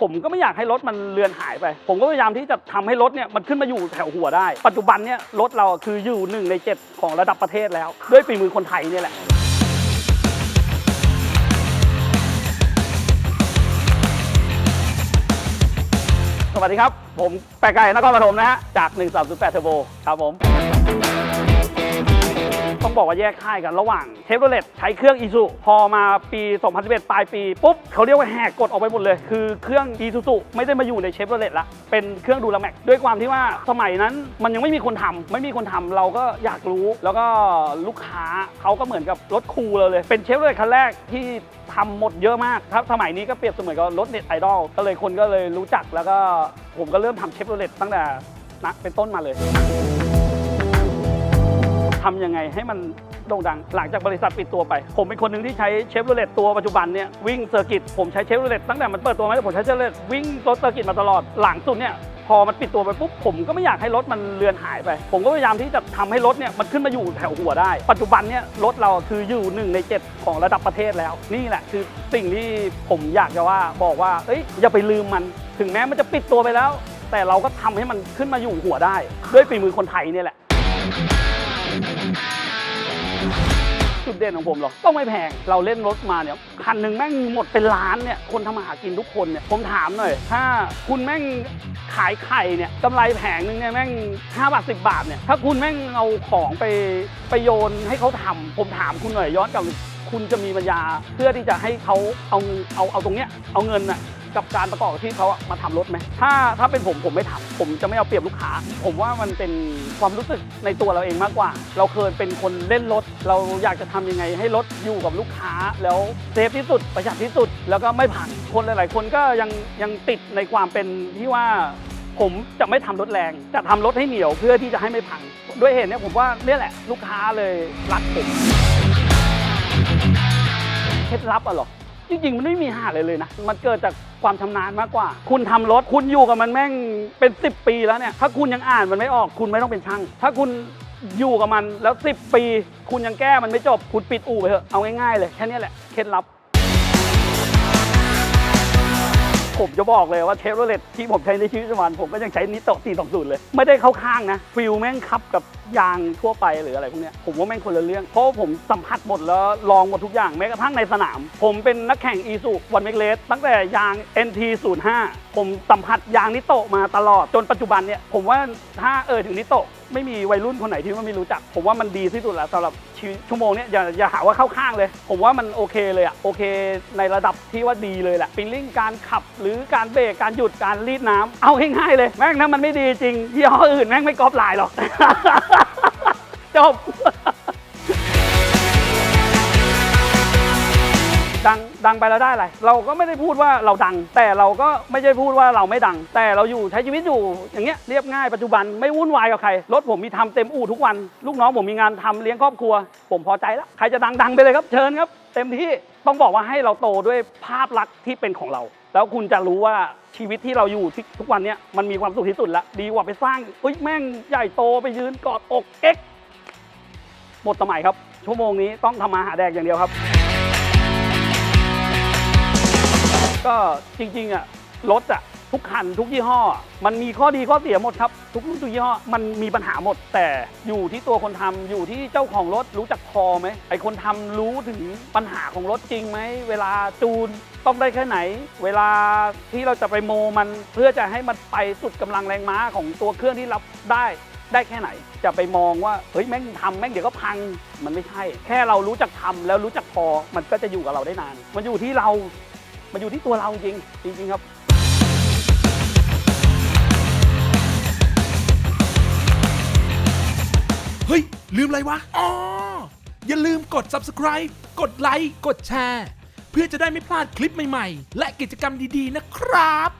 ผมก็ไม่อยากให้รถมันเลือนหายไป ผมก็พยายามที่จะทำให้รถเนี่ยมันขึ้นมาอยู่แถวหัวได้ ปัจจุบันเนี่ยรถเราคืออยู่หนึ่งในเจ็ดของระดับประเทศแล้ว ด้วยฝีมือคนไทยนี่แหละสวัสดีครับ ผมแปะไก่นครปฐมนะฮะ จาก 138เทอร์โบครับผม ต้องบอกว่าแยกค่ายกันระหว่างเชฟโรเลตใช้เครื่องอีซูพอมาปี 2011 ปลายปี ปุ๊บเขาเรียกว่าแหกกฎออกไปหมดเลย คือเครื่องอีซูซูไม่ได้มาอยู่ในเชฟโรเลตละเป็นเครื่องดูลแม็กด้วยความที่ว่าสมัยนั้นมันยังไม่มีคนทำไม่มีคนทำเราก็อยากรู้ แล้วก็ลูกค้าเขาก็เหมือนกับรถคูเราเลย เป็นเชฟโรเลตคันแรกที่ทำหมดเยอะมากครับสมัยนี้ก็เปรียบเสมือนกับรถเน็ตไอดอลก็เลยคนก็เลยรู้จักแล้วก็ผมก็เริ่มทำเชฟโรเลตตั้งแต่นะเป็นต้นมาเลย ทำยังไงให้มันโด่งดัง หลังจากบริษัทปิดตัวไป ผมเป็นคนหนึ่งที่ใช้เชฟโรเลตตัวปัจจุบันเนี่ยวิ่งเซอร์กิตผมใช้เชฟโรเลตตั้งแต่มันเปิดตัวมาแล้วผมใช้เชฟโรเลตวิ่งรถเซอร์กิตมาตลอดหลังสุดเนี่ยพอมันปิดตัวไปปุ๊บผมก็ไม่อยากให้รถมันเลือนหายไป ผมก็พยายามที่จะทำให้รถเนี่ยมันขึ้นมาอยู่แถวหัวได้ ปัจจุบันเนี่ยรถเราคืออยู่หนึ่งในเจ็ดของระดับประเทศแล้ว นี่แหละคือสิ่งที่ผมอยากจะว่าบอกว่าเอ้ยอย่าไปลืมมัน ถึงแม้มันจะปิดตัวไปแล้ว แต่เราก็ทำให้มันขึ้นมาอยู่หัวได้ ด้วยฝีมือคนไทยเนี่ยแหละ จุดเด่นของผมหรอกต้องไม่แพง เราเล่นรถมาเนี่ยคันหนึ่งแม่งหมดเป็นล้านเนี่ยคนทำมาหากินทุกคนเนี่ยผมถามหน่อย ถ้าคุณแม่งขายไข่เนี่ยกำไรแผงหนึ่งเนี่ยแม่ง5บาท10 บาทเนี่ยถ้าคุณแม่งเอาของไปไปโยนให้เขาทำผมถามคุณหน่อยย้อนกลับคุณจะมีปัญญาเพื่อที่จะให้เขาเอาเอาเอาตรงเนี้ยเอาเงินน่ะ กับการประกอบอาชีพเขาอะมาทำรถไหมถ้าถ้าเป็นผมผมไม่ทำผมจะไม่เอาเปรียบลูกค้า ผมว่ามันเป็นความรู้สึกในตัวเราเองมากกว่า เราเคยเป็นคนเล่นรถ เราอยากจะทำยังไงให้รถอยู่กับลูกค้า แล้วเซฟที่สุดประหยัดที่สุด แล้วก็ไม่พังคนหลาย ๆ คนก็ยังยังติดในความเป็นที่ว่าผมจะไม่ทำรถแรง จะทำรถให้เหนียวเพื่อที่จะให้ไม่พัง ด้วยเหตุนี้ผมว่าเนี่ยแหละ ลูกค้าเลยรักผม เคล็ดลับอะหรอ จริงๆ มันไม่มีหาอะไรเลยนะ มันเกิดจากความชำนาญมากกว่า คุณทำรถ คุณอยู่กับมันแม่งเป็น 10 ปีแล้วเนี่ย ถ้าคุณยังอ่านมันไม่ออก คุณไม่ต้องเป็นช่าง ถ้าคุณอยู่กับมันแล้ว 10 ปี คุณยังแก้มันไม่จบ คุณปิดอู่ไปเถอะ เอาง่ายๆเลย แค่นี้แหละ เคล็ดลับ ผมจะบอกเลยว่าเชฟโรเลตที่ผมใช้ในชีวิตประจำวันผมก็ยังใช้นิโตะ420 เลย ไม่ได้เข้าข้างนะ ฟิลแม่งคับกับยางทั่วไปหรืออะไรพวกเนี้ยผมว่าแม่งคนละเรื่อง เพราะผมสัมผัสหมดแล้วลองหมดทุกอย่างแม้กระทั่งในสนาม ผมเป็นนักแข่งอีซูวันเมกเลสตั้งแต่ยาง NT 05 ผมสัมผัสยางนิโตะมาตลอดจนปัจจุบันเนี่ยผมว่าถ้าเอ่ยถึงนิโตะไม่มีวัยรุ่นคนไหนที่ว่าไม่รู้จัก ผมว่ามันดีที่สุดแล้วสำหรับช,ชั่วโมงเนี้ยอย่าอย่าหาว่าเข้าข้างเลย ผมว่ามันโอเคเลยอะโอเค ในระดับที่ว่าดีเลยแหละฟิลลิ่งการขับหรือการเบรกการหยุดการรีดน้ำเอาง่ายๆเลย แม่งถ้ามันไม่ดีจริงยี่ห้ออื่นแม่งไม่ก๊อปลายหรอก จบ ดังดังไปแล้วได้อะไร เราก็ไม่ได้พูดว่าเราดัง แต่เราก็ไม่ใช่พูดว่าเราไม่ดัง แต่เราอยู่ใช้ชีวิตอยู่อย่างเงี้ยเรียบง่ายปัจจุบันไม่วุ่นวายกับใคร รถผมมีทำเต็มอู่ทุกวัน ลูกน้องผมมีงานทำเลี้ยงครอบครัว ผมพอใจแล้ว ใครจะดังดังไปเลยครับเชิญครับ เต็มที่ต้องบอกว่าให้เราโตด้วยภาพลักษณ์ที่เป็นของเรา แล้วคุณจะรู้ว่าชีวิตที่เราอยู่ทุกวันเนี้ยมันมีความสุขที่สุดละดีกว่าไปสร้างอุ้ยแม่งใหญ่โตไปยืนกอดอกเอ็ก หมดสมัยครับ ชั่วโมงนี้ต้องทำมาหาแดกอย่างเดียวครับ ก็จริงๆอะรถอะทุกคันทุกยี่ห้อ มันมีข้อดีข้อเสียหมดครับ ทุกรุ่นทุกยี่ห้อมันมีปัญหาหมด แต่อยู่ที่ตัวคนทำอยู่ที่เจ้าของรถรู้จักพอไหมไอคนทำรู้ถึงปัญหาของรถจริงไหมเวลาจูนต้องได้แค่ไหน เวลาที่เราจะไปโมมันเพื่อจะให้มันไปสุดกำลังแรงม้าของตัวเครื่องที่รับได้ ได้แค่ไหน จะไปมองว่าเฮ้ยแม่งทำแม่งเดี๋ยวก็พังมันไม่ใช่ แค่เรารู้จักทำแล้วรู้จักพอมันก็จะอยู่กับเราได้นาน มันอยู่ที่เรา มันอยู่ที่ตัวเราจริงจริงๆครับ เฮ้ย ลืมอะไรวะ อ๋อ อย่าลืมกด subscribe กดไลค์ กดแชร์ เพื่อจะได้ไม่พลาดคลิปใหม่ ๆ และกิจกรรมดี ๆ นะครับ